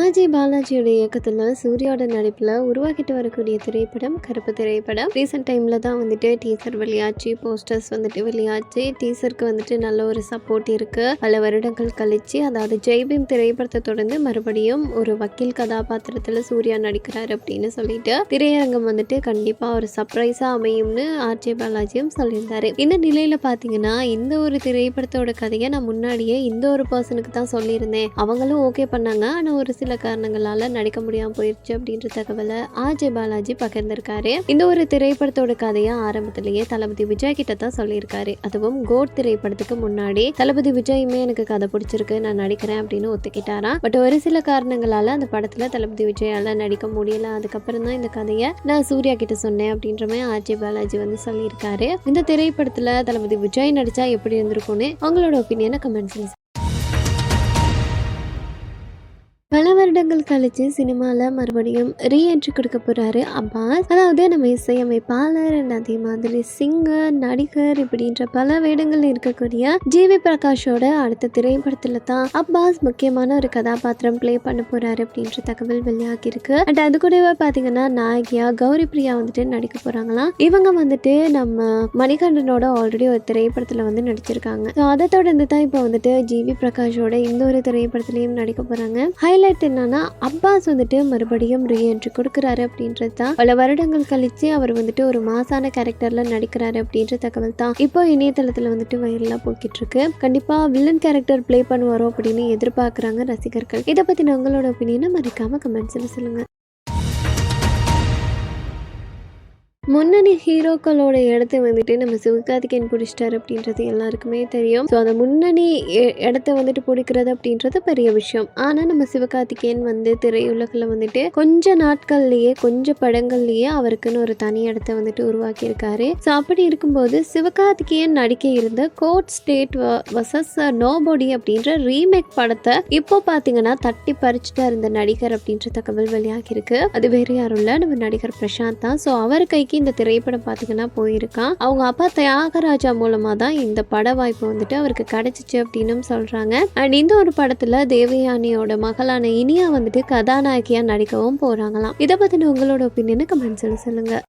ஆஜி பாலாஜியோட இயக்கத்தில் சூர்யாவோட நடிப்பில் உருவாக்கிட்டு வரக்கூடிய திரைப்படம் கருப்பு திரைப்படம். ரீசெண்ட் டைமில் தான் வந்துட்டு டீசர் வெளியாச்சு போஸ்டர்ஸ் வந்துட்டு வெளியாச்சு. டீசருக்கு வந்துட்டு நல்ல ஒரு சப்போர்ட் இருக்குது பல வருடங்கள் கழித்து அதாவது ஜெய்பீம் திரைப்படத்தை தொடர்ந்து மறுபடியும் ஒரு வக்கீல் கதாபாத்திரத்தில் சூர்யா நடிக்கிறார் அப்படின்னு சொல்லிட்டு திரையரங்கம் வந்துட்டு கண்டிப்பாக ஒரு சர்ப்ரைஸாக அமையும்னு ஆர்ஜே பாலாஜியும் சொல்லியிருந்தாரு. இந்த நிலையில் பார்த்தீங்கன்னா இந்த ஒரு திரைப்படத்தோட கதையை நான் முன்னாடியே இந்த ஒரு பர்சனுக்கு தான் சொல்லியிருந்தேன். அவங்களும் ஓகே பண்ணாங்க. ஆனால் ஒரு சில காரணங்களால நடிக்க முடியாமல் போயிடுச்சு அப்படின்ற தகவலை ஆஜய் பாலாஜி பகிர்ந்திருக்காரு. இந்த ஒரு திரைப்படத்தோட கதையை ஆரம்பத்திலேயே தளபதி விஜய் கிட்ட தான் சொல்லியிருக்காரு. அதுவும் கோட் திரைப்படத்துக்கு முன்னாடி தளபதி விஜயுமே எனக்கு கதை பிடிச்சிருக்கு நான் நடிக்கிறேன் அப்படின்னு ஒத்துக்கிட்டாராம். பட் ஒரு சில காரணங்களால அந்த படத்துல தளபதி விஜயால நடிக்க முடியல. அதுக்கப்புறம் தான் இந்த கதையை நான் சூர்யா கிட்ட சொன்னேன் அப்படின்ற மாதிரி ஆர்ஜே பாலாஜி வந்து சொல்லியிருக்காரு. இந்த திரைப்படத்துல தளபதி விஜய் நடிச்சா எப்படி இருந்திருக்கும்னு அவங்களோட ஒப்பீனியனை கமெண்ட்ஸ்ல பல வருடங்கள் கழிச்சு சினிமாவில் மறுபடியும் ரீஎன்ட்ரி கொடுக்க போகிறாரு அப்பாஸ். அதாவது நம்ம இசையமைப்பாளர் அண்ட் அதே மாதிரி சிங்கர் நடிகர் இப்படின்ற பல வேடங்கள் இருக்கக்கூடிய ஜிவி பிரகாஷோட அடுத்த திரைப்படத்தில் தான் அப்பாஸ் முக்கியமான ஒரு கதாபாத்திரம் ப்ளே பண்ண போகிறாரு அப்படின்ற தகவல் வெளியாகியிருக்கு அண்ட் அது கூடவே பார்த்தீங்கன்னா நாயகியா கௌரி பிரியா வந்துட்டு நடிக்க போகிறாங்களாம் இவங்க வந்துட்டு நம்ம மணிகண்டனோட ஆல்ரெடி ஒரு திரைப்படத்தில் வந்து நடிச்சிருக்காங்க. ஸோ அதை தொடர்ந்து தான் இப்போ வந்துட்டு ஜிவி பிரகாஷோட இந்த ஒரு திரைப்படத்துலையும் நடிக்க போகிறாங்க ஹைலைட் என்னன்னா அப்பாஸ் வந்துட்டு மறுபடியும் ரீஎன்ட்ரி கொடுக்குறாரு அப்படின்றது தான். பல வருடங்கள் கழிச்சு அவர் வந்துட்டு ஒரு மாசான கேரக்டர்ல நடிக்கிறாரு அப்படின்ற தகவல் தான் இப்போ இணையதளத்தில் வந்துட்டு வைரலாக போய்கிட்டு இருக்கு கண்டிப்பா வில்லன் கேரக்டர் ப்ளே பண்ணுவாரோ அப்படின்னு எதிர்பார்க்குறாங்க ரசிகர்கள். இதை பற்றின உங்களோட ஒப்பீனியனை மறக்காம கமெண்ட்ஸில் சொல்லுங்க. முன்னணி ஹீரோக்களோட இடத்த வந்துட்டு நம்ம சிவகார்த்திகேயன் பிடிச்சிட்டாரு அப்படின்றது எல்லாருக்குமே தெரியும். ஸோ அந்த முன்னணி இடத்த வந்துட்டு பிடிக்கிறது அப்படின்றது பெரிய விஷயம். ஆனால் நம்ம சிவகார்த்திகேயன் வந்து திரையுலகில் வந்துட்டு கொஞ்ச நாட்கள்லேயே கொஞ்சம் படங்கள்லேயே அவருக்குன்னு ஒரு தனி இடத்த வந்துட்டு உருவாக்கியிருக்காரு. ஸோ அப்படி இருக்கும்போது சிவகார்த்திகேயன் நடிக்க இருந்த கோட் ஸ்டேட் வசஸ் நோபோடி அப்படின்ற ரீமேக் படத்தை இப்போ பார்த்தீங்கன்னா தட்டி பறிச்சுட்டா இருந்த நடிகர் அப்படின்ற தகவல் வெளியாகியிருக்கு. அது வேறு யாரும் இல்லை. நம்ம நடிகர் பிரசாந்த் தான். ஸோ அவர் கைக்கு இந்த திரைப்படம் பார்த்தீங்கன்னா போயிருக்கான். அவங்க அப்பா தியாகராஜா மூலமாக தான் இந்த பட வாய்ப்பு வந்துட்டு அவருக்கு கிடைச்சிச்சு அப்படின்னும் சொல்கிறாங்க அண்ட் இந்த ஒரு படத்தில் தேவயானியோட மகளான இனியா வந்துட்டு கதாநாயகியாக நடிக்கவும் போகிறாங்களாம் இதை பற்றின உங்களோட ஒப்பீனியனை கமெண்ட்ஸில் சொல்லுங்கள்